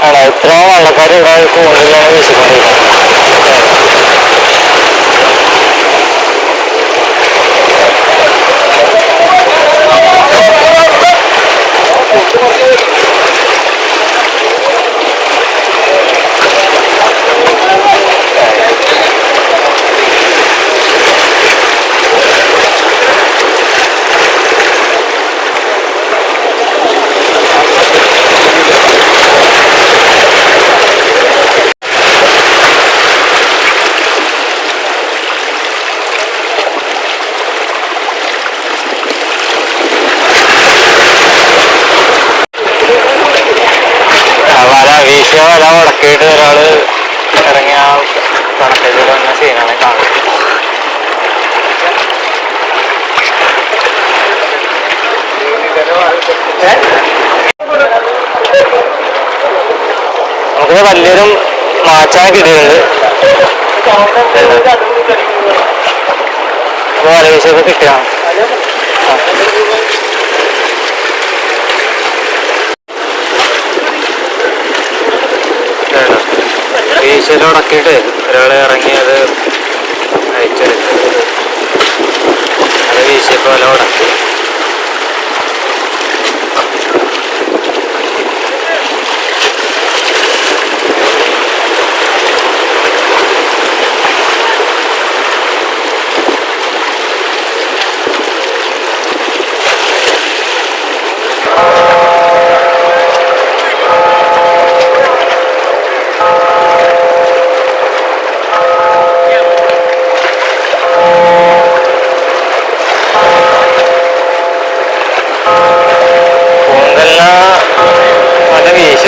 ആണോ ഇത്രയും വള്ളക്കാർ ഇവിടെ കൂടുതലാണ് ആ വല ഉടക്കിയിട്ട് ഒരാൾ ഇറങ്ങിയ കണക്കിൽ വന്ന സീനാണ് കാണുന്നത്. നമുക്ക് വലിയൊരു മാച്ചാൻ കിട്ടിയിട്ടുണ്ട്. അപ്പൊ വല വീശിയൊക്കെ കിട്ടിയാണ് വീശലുടക്കിയിട്ട് ഒരാൾ ഇറങ്ങിയത് അയച്ചു അത് വീശിയപ്പോൾ ഉടക്കി.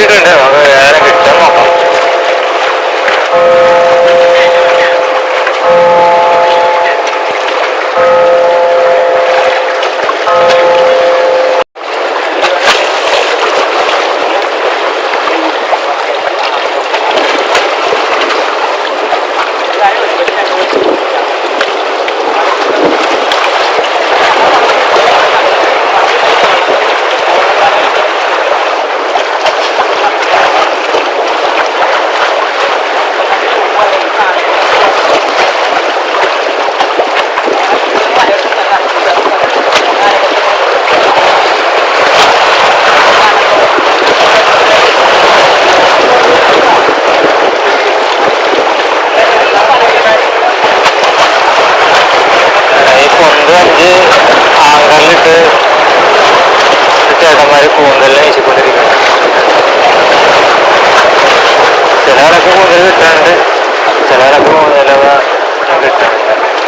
这个呢，我们。ആങ്കറിലിട്ട് ചേട്ടന്മാർ കൂന്തലിനെ വീശിക്കൊണ്ടിരിക്കുന്നു ചിലവരൊക്കെ കൂന്തൽ കിട്ടാറുണ്ട്. ചിലവരൊക്കെ കൂന്തലവ കിട്ടാറുണ്ട്.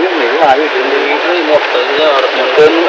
ആരും നിങ്ങൾ ആരും മുൻപൊന്നും